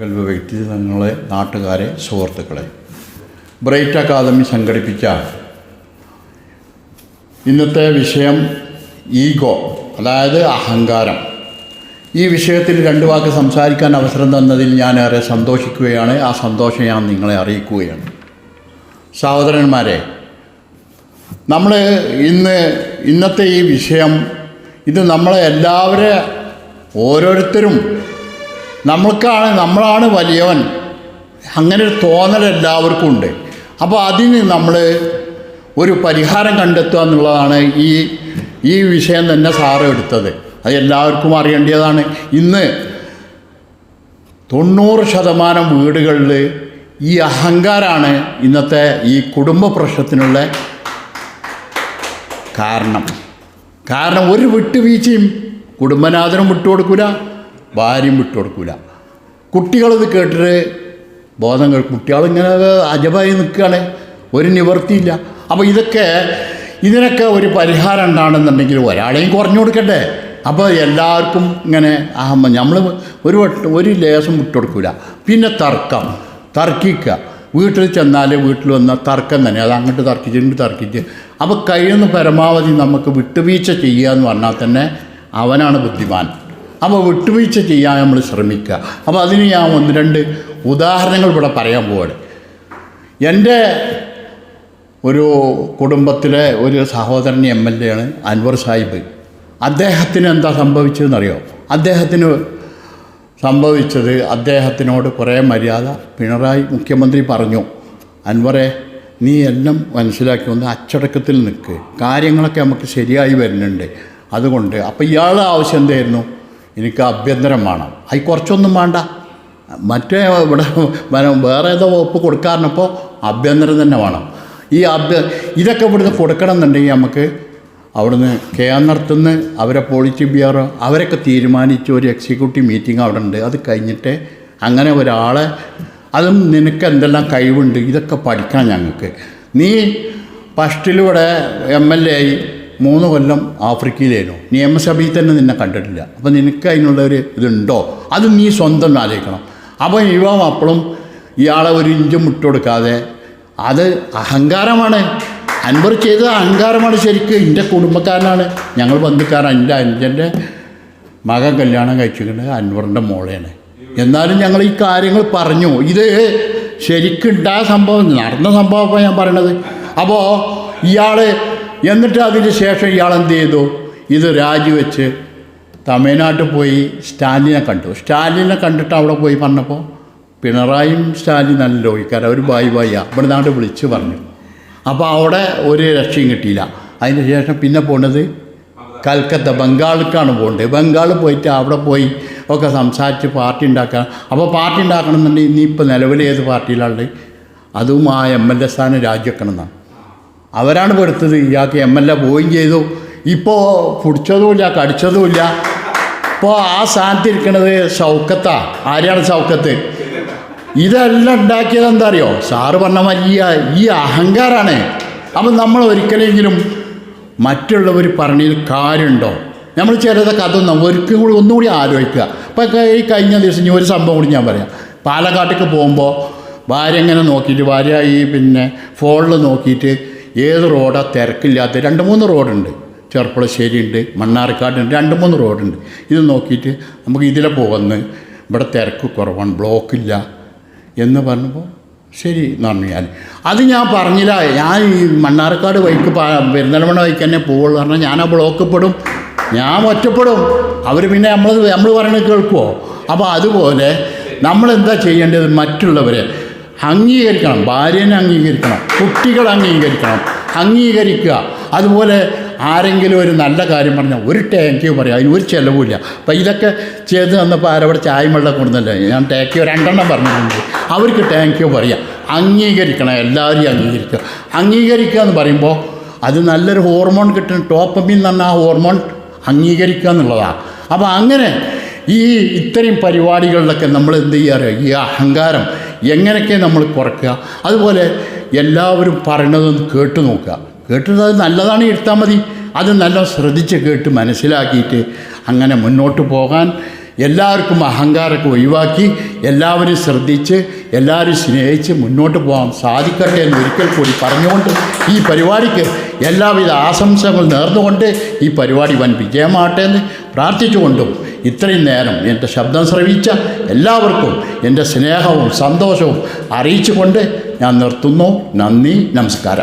കൽവ വ്യക്തിത്വങ്ങളെ നാട്ടുകാരെ സുഹൃത്തുക്കളെ. Bright academy സംഘടിപ്പിച്ച ഇന്നത്തെ വിഷയം ഈഗോ അതായത് അഹങ്കാരം. ഈ വിഷയത്തിൽ രണ്ട് വാക്ക് സംസാരിക്കാൻ അവസരം തന്നതിൽ ഞാൻ ഏറെ സന്തോഷിക്കുകയാണ്. ആ സന്തോഷം ഞാൻ നിങ്ങളെ അറിയിക്കുകയാണ്. സഹോദരന്മാരെ നമ്മൾ ഇന്ന് ഇന്നത്തെ ഈ വിഷയം ഇത് നമ്മളെ എല്ലാവരെ ഓരോരുത്തരും നമ്മൾക്കാണ് നമ്മളാണ് വലിയവൻ. അങ്ങനെ ഒരു തോന്നൽ എല്ലാവർക്കും ഉണ്ട്. അപ്പോൾ അതിന് നമ്മൾ ഒരു പരിഹാരം കണ്ടെത്തുക എന്നുള്ളതാണ് ഈ ഈ വിഷയം തന്നെ സാറ് എടുത്തത്. അത് എല്ലാവർക്കും അറിയേണ്ടതാണ്. ഇന്ന് തൊണ്ണൂറ് ശതമാനം വീടുകളിൽ ഈ അഹങ്കാരമാണ് ഇന്നത്തെ ഈ കുടുംബ പ്രശ്നത്തിനുള്ള കാരണം. കാരണം ഒരു വിട്ടുവീഴ്ചയും കുടുംബനാഥനും വിട്ടുകൊടുക്കൂല. ഭാര്യയും വിട്ടുകൊടുക്കൂല കുട്ടികളിത് കേട്ടിട്ട് ബോധങ്ങൾ കുട്ടികളിങ്ങനെ അജബായി നിൽക്കുകയാണ്. ഒരു നിവർത്തിയില്ല. അപ്പോൾ ഇതൊക്കെ ഇതിനൊക്കെ ഒരു പരിഹാരം ഉണ്ടാണെന്നുണ്ടെങ്കിൽ ഒരാളെയും കുറഞ്ഞു കൊടുക്കണ്ടേ? അപ്പോൾ എല്ലാവർക്കും ഇങ്ങനെ അഹമ്മ നമ്മൾ ഒരു വട്ടം ഒരു ലേശം വിട്ടുകൊടുക്കൂല പിന്നെ തർക്കം. തർക്കിക്കുക. വീട്ടിൽ ചെന്നാൽ വീട്ടിൽ വന്ന തർക്കം തന്നെ. അത് അങ്ങോട്ട് തർക്കിച്ച് ഇങ്ങോട്ട് തർക്കിച്ച്. അപ്പോൾ കഴിയുന്ന പരമാവധി നമുക്ക് വിട്ടുവീഴ്ച ചെയ്യുക എന്ന് പറഞ്ഞാൽ തന്നെ അവനാണ് ബുദ്ധിമാൻ. അപ്പോൾ വിട്ടുവീഴ്ച ചെയ്യാൻ നമ്മൾ ശ്രമിക്കുക. അപ്പോൾ അതിന് ഞാൻ ഒന്ന് രണ്ട് ഉദാഹരണങ്ങൾ ഇവിടെ പറയാൻ പോവാണ്. എന്റെ ഒരു കുടുംബത്തിലെ ഒരു സഹോദരൻ എം എൽ എ ആണ് അൻവർ സാഹിബ്. അദ്ദേഹത്തിന് എന്താ സംഭവിച്ചതെന്നറിയോ? അദ്ദേഹത്തിന് സംഭവിച്ചത് അദ്ദേഹത്തിനോട് കുറേ മര്യാദ. പിണറായി മുഖ്യമന്ത്രി പറഞ്ഞു അൻവറെ നീ എല്ലാം മനസ്സിലാക്കി ഒന്ന് അച്ചടക്കത്തിൽ നിൽക്ക്. കാര്യങ്ങളൊക്കെ നമുക്ക് ശരിയായി വരുന്നുണ്ട്. അതുകൊണ്ട് അപ്പോൾ ഇയാളുടെ ആവശ്യം എന്തായിരുന്നു? എനിക്ക് അഭ്യന്തരം വേണം. അത് കുറച്ചൊന്നും വേണ്ട. മറ്റേ ഇവിടെ വേറെ ഏതോ വകുപ്പ് കൊടുക്കാറിനപ്പോൾ അഭ്യന്തരം തന്നെ വേണം. ഈ അഭ്യ ഇതൊക്കെ ഇവിടുന്ന് കൊടുക്കണം എന്നുണ്ടെങ്കിൽ നമുക്ക് അവിടുന്ന് കേന്ദ്രത്തുനിന്ന് അവരെ പോളിറ്റി ബ്യൂറോ അവരൊക്കെ തീരുമാനിച്ച ഒരു എക്സിക്യൂട്ടീവ് മീറ്റിംഗ് അവിടെ ഉണ്ട്. അത് കഴിഞ്ഞിട്ട് അങ്ങനെ ഒരാളെ അതും നിനക്ക് എന്തെല്ലാം കഴിവുണ്ട് ഇതൊക്കെ പഠിക്കണം ഞങ്ങൾക്ക്. നീ ഫസ്റ്റിലൂടെ എം എൽ എ ആയി. മൂന്ന് കൊല്ലം ആഫ്രിക്കയിലായിരുന്നു. നിയമസഭയിൽ തന്നെ നിന്നെ കണ്ടിട്ടില്ല. അപ്പോൾ നിനക്ക് അതിനുള്ള ഒരു ഇതുണ്ടോ? അത് നീ സ്വന്തം ആലോചിക്കണം. അപ്പോൾ ഇവ അപ്പോഴും ഇയാളെ ഒരു ഇഞ്ചും വിട്ടുകൊടുക്കാതെ അത് അഹങ്കാരമാണ്. അൻവർ ചെയ്ത അഹങ്കാരമാണ് ശരിക്കും. എന്റെ കുടുംബക്കാരനാണ്. ഞങ്ങൾ ബന്ധുക്കാരാണ്. എന്റെ അനുജന്റെ മകൻ കല്യാണം കഴിച്ചിട്ടുണ്ട് അൻവറിന്റെ മോളെയാണ്. എന്നാലും ഞങ്ങൾ ഈ കാര്യങ്ങൾ പറഞ്ഞു. ഇത് ശരിക്കും ഉണ്ടായ സംഭവം നടന്ന സംഭവമാണ് ഞാൻ പറയണത്. അപ്പോൾ ഇയാൾ എന്നിട്ട് അതിന് ശേഷം ഇയാൾ എന്ത് ചെയ്തു? ഇത് രാജിവെച്ച് തമിഴ്നാട്ടിൽ പോയി സ്റ്റാലിനെ കണ്ടു. സ്റ്റാലിനെ കണ്ടിട്ട് അവിടെ പോയി പറഞ്ഞപ്പോൾ പിണറായിയും സ്റ്റാലിൻ നല്ല ലോഹിക്കാർ ഒരു ബായി ബായിയാ ഇവിടെ നാട് വിളിച്ച് പറഞ്ഞു. അപ്പോൾ അവിടെ ഒരു രക്ഷയും കിട്ടിയില്ല. അതിന് ശേഷം പിന്നെ പോണത് കൽക്കത്ത ബംഗാളിലേക്കാണ് പോകേണ്ടത് ബംഗാൾ പോയിട്ട് അവിടെ പോയി ഒക്കെ സംസാരിച്ച് പാർട്ടി ഉണ്ടാക്കാൻ. അപ്പോൾ പാർട്ടി ഉണ്ടാക്കണം എന്നുണ്ടെങ്കിൽ ഇനിയിപ്പോൾ നിലവിൽ ഏത് പാർട്ടിയിലുള്ളത് അതും ആ എം എൽ എ സ്ഥാനം രാജിവെക്കണം എന്നാണ് അവരാണ് പെടുത്തത് ഇയാൾക്ക് എം എൽ എ പോവുകയും ചെയ്തു. ഇപ്പോൾ പിടിച്ചതുമില്ല കടിച്ചതുമില്ല. ഇപ്പോൾ ആ സ്ഥാനത്തിരിക്കണത് സൗക്കത്താ ആരെയാണ് സൗക്കത്ത് ഇതെല്ലാം ഉണ്ടാക്കിയത് എന്താ അറിയോ സാറ് പറഞ്ഞ വലിയ ഈ ഈ അഹങ്കാരാണ്. അപ്പം നമ്മൾ ഒരിക്കലെങ്കിലും മറ്റുള്ളവർ പറഞ്ഞതിൽ കാര്യമുണ്ടോ? നമ്മൾ ചിലതൊക്കെ അതൊന്നും ഒരിക്കലും കൂടി ഒന്നുകൂടി ആലോചിക്കുക. ഇപ്പം ഈ കഴിഞ്ഞ ദിവസം ഇനി ഒരു സംഭവം കൂടി ഞാൻ പറയാം. പാലക്കാട്ടേക്ക് പോകുമ്പോൾ ഭാര്യ ഇങ്ങനെ നോക്കിയിട്ട് ഭാര്യ ഈ പിന്നെ ഫോണിൽ നോക്കിയിട്ട് ഏത് റോഡാണ് തിരക്കില്ലാത്ത രണ്ട് മൂന്ന് റോഡുണ്ട്. ചെറുപ്പുളശ്ശേരി ഉണ്ട് മണ്ണാർക്കാടുണ്ട് രണ്ട് മൂന്ന് റോഡുണ്ട്. ഇത് നോക്കിയിട്ട് നമുക്ക് ഇതിലെ പോകുന്ന ഇവിടെ തിരക്ക് കുറവാണ് ബ്ലോക്കില്ല എന്ന് പറഞ്ഞപ്പോൾ ശരി എന്ന് പറഞ്ഞു ഞാൻ. അത് ഞാൻ പറഞ്ഞില്ല ഞാൻ ഈ മണ്ണാർക്കാട് വൈക്ക് പെരുന്തൽമണ്ണ വൈക്ക് തന്നെ പോവുള്ളൂ പറഞ്ഞാൽ ഞാൻ ആ ബ്ലോക്ക് പെടും ഞാൻ ഒറ്റപ്പെടും. അവർ പിന്നെ നമ്മൾ നമ്മൾ പറയണത് കേൾക്കുമോ അപ്പോൾ അതുപോലെ നമ്മളെന്താ ചെയ്യേണ്ടത്? മറ്റുള്ളവരെ അംഗീകരിക്കണം. ഭാര്യനെ അംഗീകരിക്കണം. കുട്ടികൾ അംഗീകരിക്കണം. അംഗീകരിക്കുക. അതുപോലെ ആരെങ്കിലും ഒരു നല്ല കാര്യം പറഞ്ഞാൽ ഒരു ടാങ്ക് യു പറയാം. അതിന് ഒരു ചിലവുമില്ല. അപ്പം ഇതൊക്കെ ചെയ്ത് തന്നപ്പോൾ ആരവിടെ ചായ വെള്ളം കൊടുന്നല്ലേ ഞാൻ ടാങ്ക് യു രണ്ടെണ്ണം പറഞ്ഞിട്ടുണ്ട്. അവർക്ക് ടാങ്ക് യു പറയാം. അംഗീകരിക്കണം. എല്ലാവരെയും അംഗീകരിക്കുക. അംഗീകരിക്കുക എന്ന് പറയുമ്പോൾ അത് നല്ലൊരു ഹോർമോൺ കിട്ടുന്ന ടോപ്പമിൽ നിന്ന് തന്നെ ആ ഹോർമോൺ അംഗീകരിക്കുക എന്നുള്ളതാണ് അപ്പോൾ അങ്ങനെ ഈ ഇത്രയും പരിപാടികളിലൊക്കെ നമ്മൾ എന്ത് ചെയ്യാറ്? ഈ അഹങ്കാരം. എങ്ങനെയൊക്കെ നമ്മൾ കുറയ്ക്കുക? അതുപോലെ എല്ലാവരും പറയണതൊന്ന് കേട്ടു നോക്കുക. കേട്ടത് അത് നല്ലതാണ് എടുത്താൽ മതി. അത് നല്ല ശ്രദ്ധിച്ച് കേട്ട് മനസ്സിലാക്കിയിട്ട് അങ്ങനെ മുന്നോട്ട് പോകാൻ എല്ലാവർക്കും അഹങ്കാരമൊക്കെ ഒഴിവാക്കി എല്ലാവരും ശ്രദ്ധിച്ച് എല്ലാവരും സ്നേഹിച്ച് മുന്നോട്ട് പോകാൻ സാധിക്കട്ടെ എന്ന് ഒരിക്കൽ കൂടി പറഞ്ഞുകൊണ്ട് ഈ പരിപാടിക്ക് എല്ലാവിധ ആശംസകൾ നേർന്നുകൊണ്ട് ഈ പരിപാടി വൻ വിജയമാകട്ടെ എന്ന് പ്രാർത്ഥിച്ചുകൊണ്ടും ഇത്രയും നേരം എന്റെ ശബ്ദം ശ്രവിച്ച എല്ലാവർക്കും എന്റെ സ്നേഹവും സന്തോഷവും അറിയിച്ചുകൊണ്ട് ഞാൻ നിർത്തുന്നു. നന്ദി നമസ്കാരം.